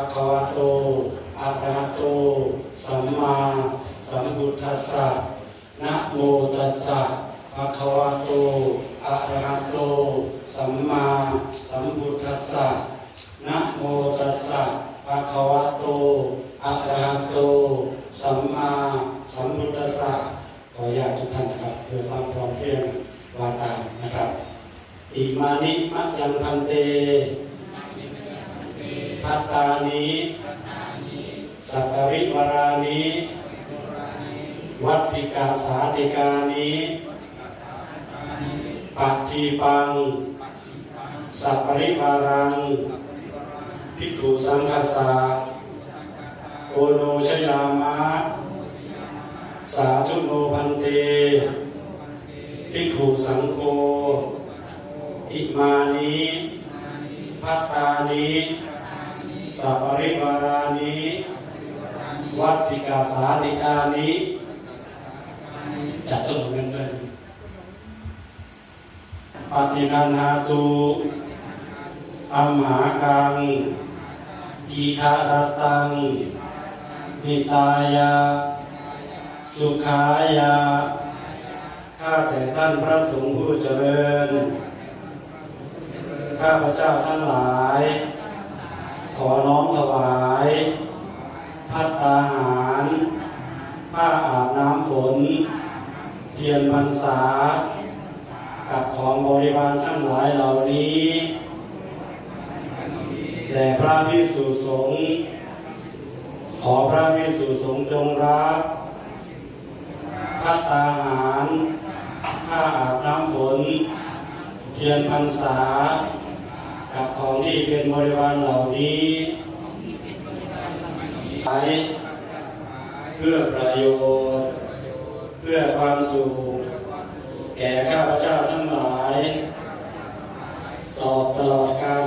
ะคะวะโตอะระหะโต สัมมาสัมพุทธัสสะนะโมตัสสะภะคะวะโตอะระหะโต สัมมาสัมพุทธัสสะนะโมตัสสะภะคะวะโตอะระหะโต สัมมาสัมพุทธัสสะขออนุญาตทุกท่านนะครับเพื่อความพร้อมเพรียงวาตานะครับ อิมานิมะยังพันเต พัตตานิสักการิวรานิวัดสิกาสาติกานิปัตทีปัง สักการิวารัง ภิกขุสังคสาโอโนชยามะ สาธุโนพันเต ภิกขุสังโฆ อิมานิพัตตานิ สัปริวารานิวัดสิกาสาติกานิจัดต้นเงินเป็นปฏิคันหาตุอัมหากังทีฆารตังนิตายา สุขายา ข้าแต่ท่านพระสงฆ์ผู้เจริญ ข้าพระเจ้าทั้งหลาย ขอน้อมถวายพัตตาหาร ผ้าอาบน้ำฝน เทียนพรรษา กับของบริวารทั้งหลายเหล่านี้แด่พระพิสุสงฆ์ขอพระพิสุสงฆ์จงรับพัตตาหาร ผ้าอาบน้ำฝน เทียนพรรษา กับของที่เป็นบริวารเหล่านี้ใช้เพื่อประโยชน์ เพื่อความสุข แก่ข้าพเจ้าทั้งหลาย สอบตลอดกาล